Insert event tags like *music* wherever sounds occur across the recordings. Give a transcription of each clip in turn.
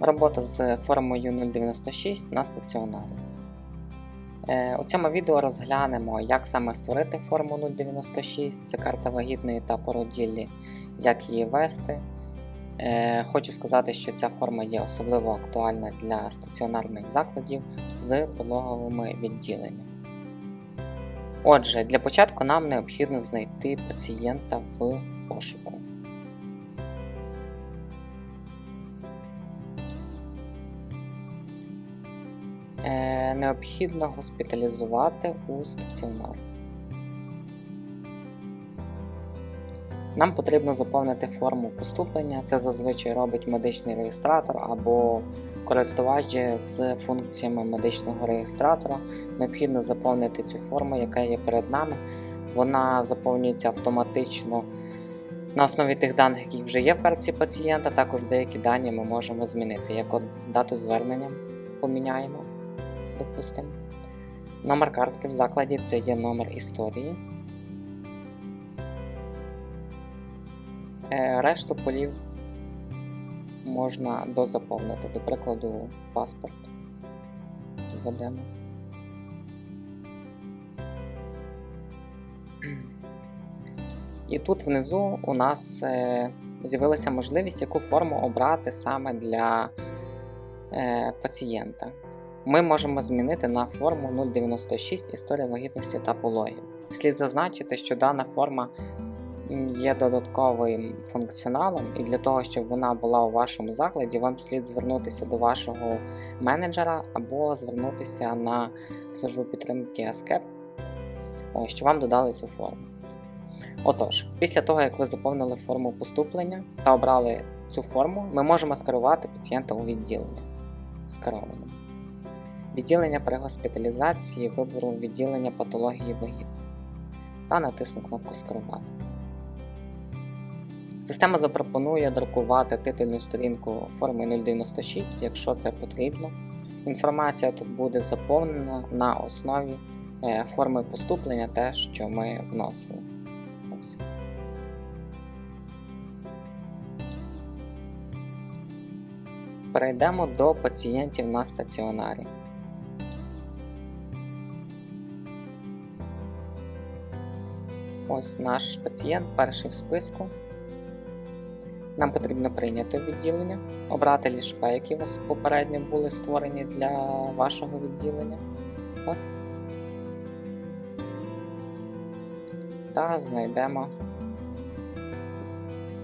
Робота з формою 096 на стаціонарі. Е, У цьому відео розглянемо, як саме створити форму 096, це карта вагітної та породіллі, як її вести. Е, Хочу сказати, що ця форма є особливо актуальна для стаціонарних закладів з пологовими відділеннями. Отже, для початку нам необхідно знайти пацієнта в пошуку. Необхідно госпіталізувати у стаціонар. Нам потрібно заповнити форму поступлення. Це зазвичай робить медичний реєстратор або користувач з функціями медичного реєстратора. Необхідно заповнити цю форму, яка є перед нами. Вона заповнюється автоматично на основі тих даних, які вже є в картці пацієнта. Також деякі дані ми можемо змінити, як от дату звернення поміняємо, допустимо. Номер картки в закладі це є номер історії. Е, Решту полів можна дозаповнити, до прикладу, паспорт введемо. І тут внизу у нас е, з'явилася можливість, яку форму обрати саме для е, пацієнта. Ми можемо змінити на форму 096 історія вагітності та пологів. Слід зазначити, що дана форма є додатковим функціоналом, і для того, щоб вона була у вашому закладі, вам слід звернутися до вашого менеджера або звернутися на службу підтримки ось, що вам додали цю форму. Отож, після того, як ви заповнили форму поступлення та обрали цю форму, ми можемо скерувати пацієнта у відділення. Скерованим. Відділення при госпіталізації вибору відділення патології вагітних та натисну кнопку Скерувати. Система запропонує друкувати титульну сторінку форми 096, якщо це потрібно. Інформація тут буде заповнена на основі е, форми поступлення, те, що ми вносили. Перейдемо до пацієнтів на стаціонарі. Ось наш пацієнт, перший в списку. Нам потрібно прийняти відділення, обрати ліжка, які у вас попередньо були створені для вашого відділення. От. Та знайдемо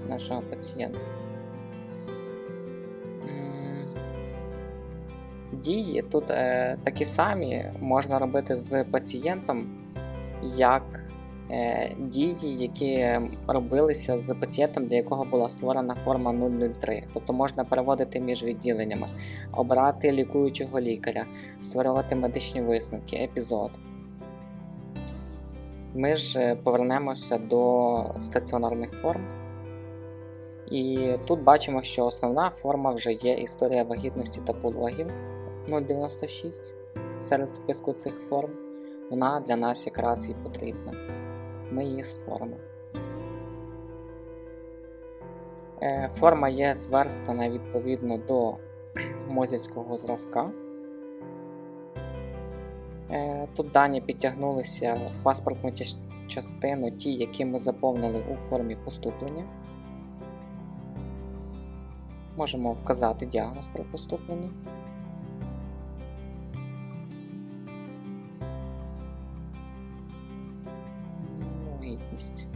нашого пацієнта. Дії тут е, такі самі можна робити з пацієнтом, як дії, які робилися з пацієнтом, для якого була створена форма 003. Тобто можна переводити між відділеннями, обирати лікуючого лікаря, створювати медичні висновки, епізод. Ми ж е, повернемося до стаціонарних форм. І тут бачимо, що основна форма вже є історія вагітності та пологів 096 серед списку цих форм. Вона для нас якраз і потрібна. Ми її створимо. Е, Форма є зверстана відповідно до мозівського зразка. Е, Тут дані підтягнулися в паспортну частину, ті, які ми заповнили у формі поступлення. Можемо вказати діагноз при поступленні. Вагітність.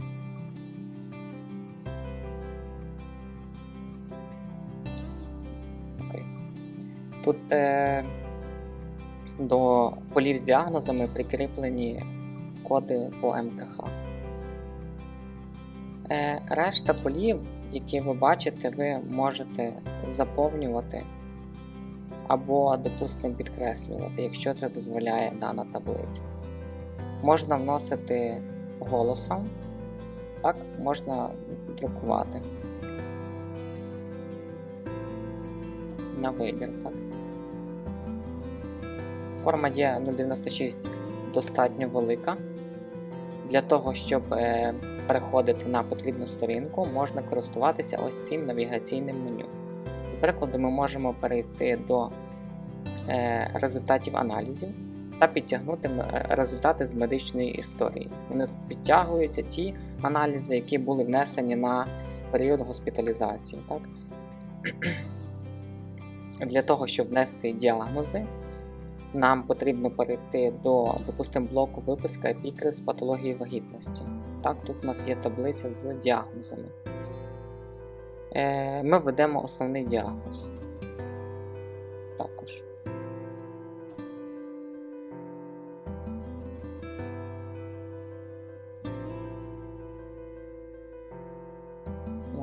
Тут е, до полів з діагнозами прикріплені коди по МКХ. Е, решта полів, які ви бачите, ви можете заповнювати або, допустимо, підкреслювати, якщо це дозволяє дана таблиця. Можна вносити голосом, так, можна друкувати. На вибір, так. Форма є 096 достатньо велика. Для того, щоб е, переходити на потрібну сторінку, можна користуватися ось цим навігаційним меню. прикладу, ми можемо перейти до е, результатів аналізів та підтягнути е, результати з медичної історії. Вони тут підтягуються ті аналізи, які були внесені на період госпіталізації. Так? *clears throat* Для того, щоб внести діагнози, нам потрібно перейти до, допустимо, блоку виписка епікриз патології вагітності. Так, тут у нас є таблиця з діагнозами. Е, Ми введемо основний діагноз.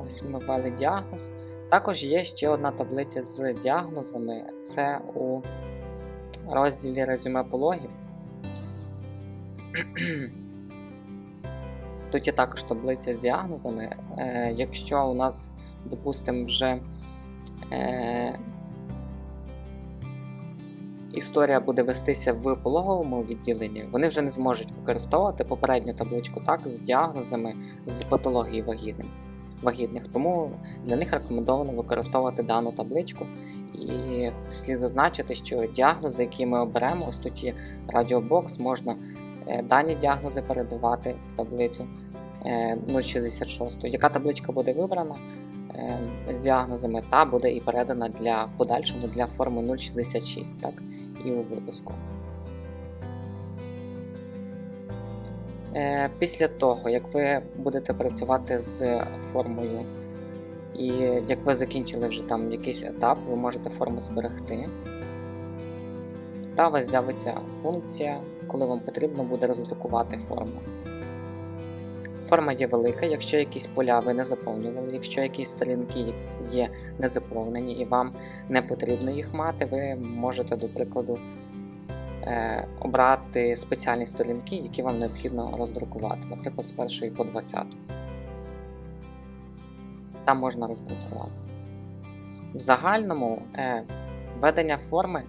Ось ми ввели діагноз. Також є ще одна таблиця з діагнозами. Це у розділі резюме пологів. *clears throat* Тут є також таблиця з діагнозами. Е, якщо у нас, допустимо, вже е, історія буде вестися в пологовому відділенні, вони вже не зможуть використовувати попередню табличку так з діагнозами з патології вагітним, вагітних. Тому для них рекомендовано використовувати дану табличку. І слід зазначити, що діагнози, які ми оберемо, ось тут є радіобокс, можна е, дані діагнози передавати в таблицю е, 066. Яка табличка буде вибрана е, з діагнозами, та буде і передана для в подальшому для форми 066, так, і у випуску. Після того, як ви будете працювати з формою, і як ви закінчили вже там якийсь етап, ви можете форму зберегти. Та у вас з'явиться функція, коли вам потрібно буде роздрукувати форму. Форма є велика, якщо якісь поля ви не заповнювали, якщо якісь сторінки є не заповнені і вам не потрібно їх мати, ви можете, до прикладу, е, обрати спеціальні сторінки, які вам необхідно роздрукувати, наприклад, з першої по 20. Там можна роздрукувати. В загальному е, ведення форми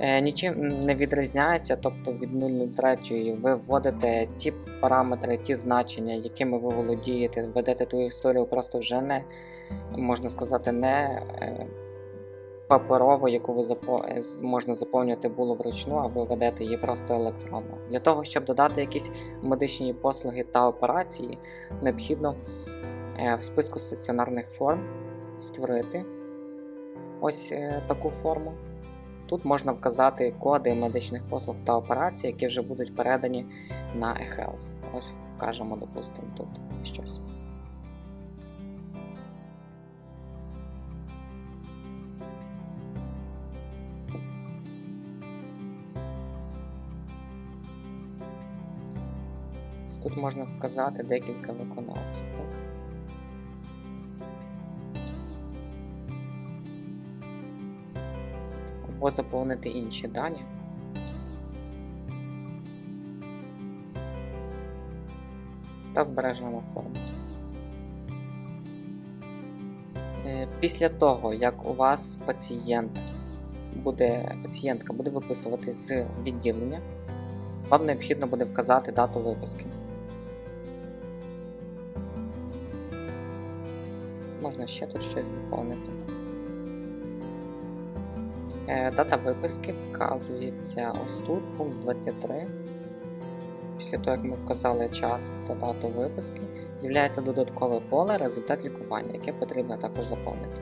е, нічим не відрізняється, тобто від 003 ви вводите ті параметри, ті значення, якими ви володієте, ведете ту історію просто вже не, можна сказати, не паперово, яку ви запо... е, можна заповнювати було вручну, а ви ведете її просто електронно. Для того, щоб додати якісь медичні послуги та операції, необхідно е, в списку стаціонарних форм створити ось е, таку форму. Тут можна вказати коди медичних послуг та операцій, які вже будуть передані на eHealth. Ось вкажемо, допустимо, тут щось. Тут можна вказати декілька виконавців. Так? Або заповнити інші дані. Та збережемо форму. Е, Після того, як у вас пацієнт буде, пацієнтка буде виписувати з відділення, вам необхідно буде вказати дату виписки. Можна ще тут щось заповнити. Е, Дата виписки вказується ось тут, пункт 23. Після того, як ми вказали час та дату виписки, з'являється додаткове поле результат лікування, яке потрібно також заповнити.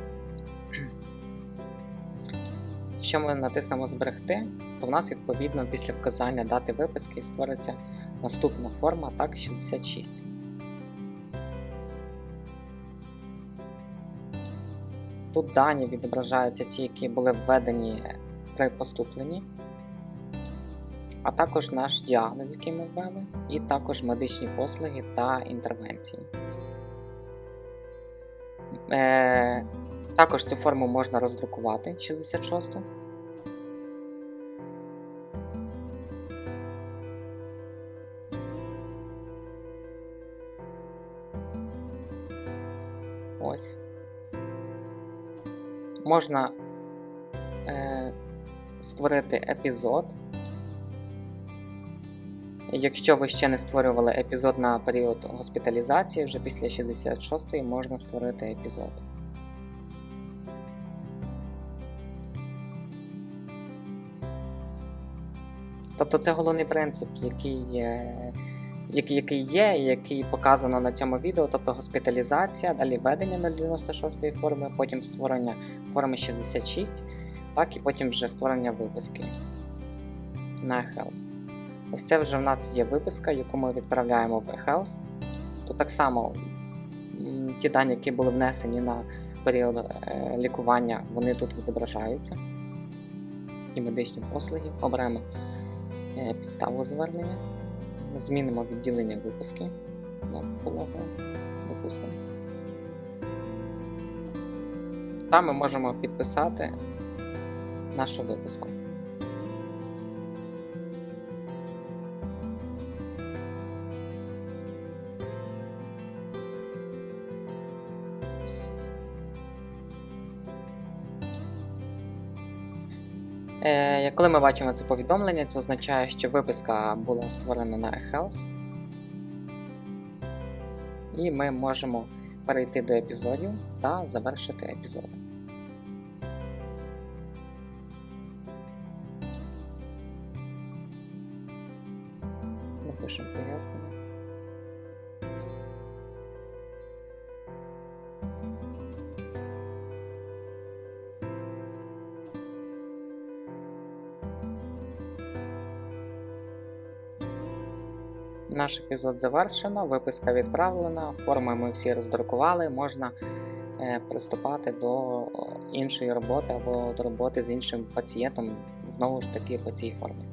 Якщо ми натиснемо Зберегти, то в нас відповідно після вказання дати виписки створиться наступна форма так 66. Тут дані відображаються ті, які були введені при поступленні, а також наш діагноз, який ми ввели, і також медичні послуги та інтервенції. Е, також цю форму можна роздрукувати 66. можна е, створити епізод. Якщо ви ще не створювали епізод на період госпіталізації, вже після 66-ї можна створити епізод. Тобто це головний принцип, який який, є, який показано на цьому відео, тобто госпіталізація, далі введення 096 форми, потім створення форми 66, так, і потім вже створення виписки на eHealth. Ось це вже в нас є виписка, яку ми відправляємо в eHealth. То так само ті дані, які були внесені на період е, лікування, вони тут відображаються. І медичні послуги. Оберемо е, підставу звернення, змінимо відділення виписки на пологу, допустимо. Там ми можемо підписати нашу виписку. Е, коли ми бачимо це повідомлення, це означає, що виписка була створена на eHealth. І ми можемо перейти до епізодів та завершити епізод. Напишемо пояснення. Наш епізод завершено, виписка відправлена, форми ми всі роздрукували, можна е, приступати до іншої роботи або до роботи з іншим пацієнтом, знову ж таки по цій формі.